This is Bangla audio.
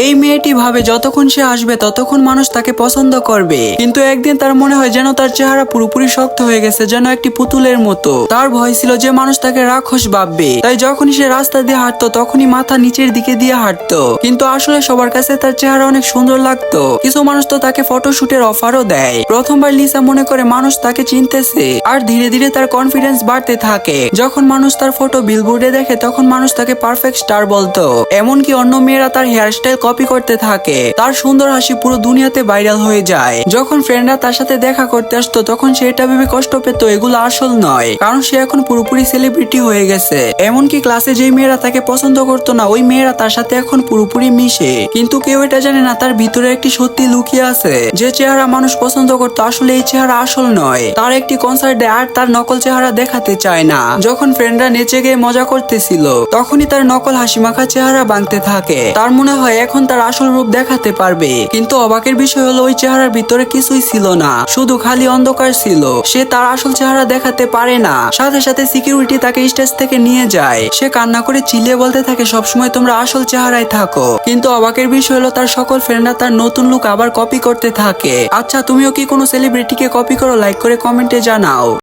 এই মেয়েটি ভাবে যতক্ষণ সে আসবে, ততক্ষণ মানুষ তাকে পছন্দ করবে। কিন্তু একদিন তার মনে হয় যেন তার চেহারা পুরোপুরি শক্ত হয়ে গেছে, যেন একটি পুতুলের মতো। তার ভয় ছিল যে মানুষ তাকে রাক্ষস ভাববে। তাই যখনই সে রাস্তা দিয়ে হাঁটতো, তখনই মাথা নিচের দিকে দিয়ে হাঁটতো। কিন্তু আসলে সবার কাছে তার চেহারা অনেক সুন্দর লাগতো। কিছু মানুষ তো তাকে ফটোশুটের অফারও দেয়। প্রথমবার লিসা মনে করে মানুষ তাকে চিনতেছে। আর ধীরে ধীরে তার কনফিডেন্স বাড়তে থাকে। যখন মানুষ তার ফটো বিলবোর্ডে দেখে, তখন মানুষ তাকে পারফেক্ট স্টার বলতো। এমনকি অন্য মেয়েরা তার হেয়ারস্টাইল কপি করতে থাকে। তার সুন্দর হাসি পুরো দুনিয়াতে ভাইরাল হয়ে যায়। যখন ফ্রেন্ডরা তার সাথে দেখা করতে আসতো, তখন সে এটা ভেবে কষ্ট পেত, এগুলো আসল নয়। কারণ সে এখন পুরোপুরি সেলিব্রিটি হয়ে গেছে। এমনকি ক্লাসে যেই মেয়েরা তাকে পছন্দ করতো না, ওই মেয়েরা তার সাথে এখন পুরোপুরি মিশে। কিন্তু কেউ এটা জানে না, তার ভিতরে একটি সত্যি লুকিয়ে আছে। যে চেহারা মানুষ পছন্দ করতো, আসলে এই চেহারা আসল নয়। তার একটি কনসার্টে আর তার নকল চেহারা দেখাতে চায় না। যখন ফ্রেন্ডরা নেচে গিয়ে মজা করতেছিল, তখনই তার নকল হাসি মাখা চেহারা বাঁধতে থাকে। তার মনে হয়, এখন তার আসল রূপ দেখাতে পারবে। কিন্তু অবাকের বিষয় হলো, ওই চেহারার ভিতরে কিছুই ছিল না। শুধু খালি অন্ধকার ছিল। সে তার আসল চেহারা দেখাতে পারে না। সাথে সাথে সিকিউরিটি তাকে স্টেজ থেকে নিয়ে যায়। সে কান্না করে চিলিয়ে বলতে থাকে, সবসময় তোমরা আসল চেহারায় থাকো। কিন্তু অবাকের বিষয় হলো, তার সকল ফ্রেন্ডরা তার নতুন লুক আবার কপি করতে থাকে। আচ্ছা তুমিও কি কোনো সেলিব্রিটিকে কপি করো? লাইক করে কমেন্টে জানাও।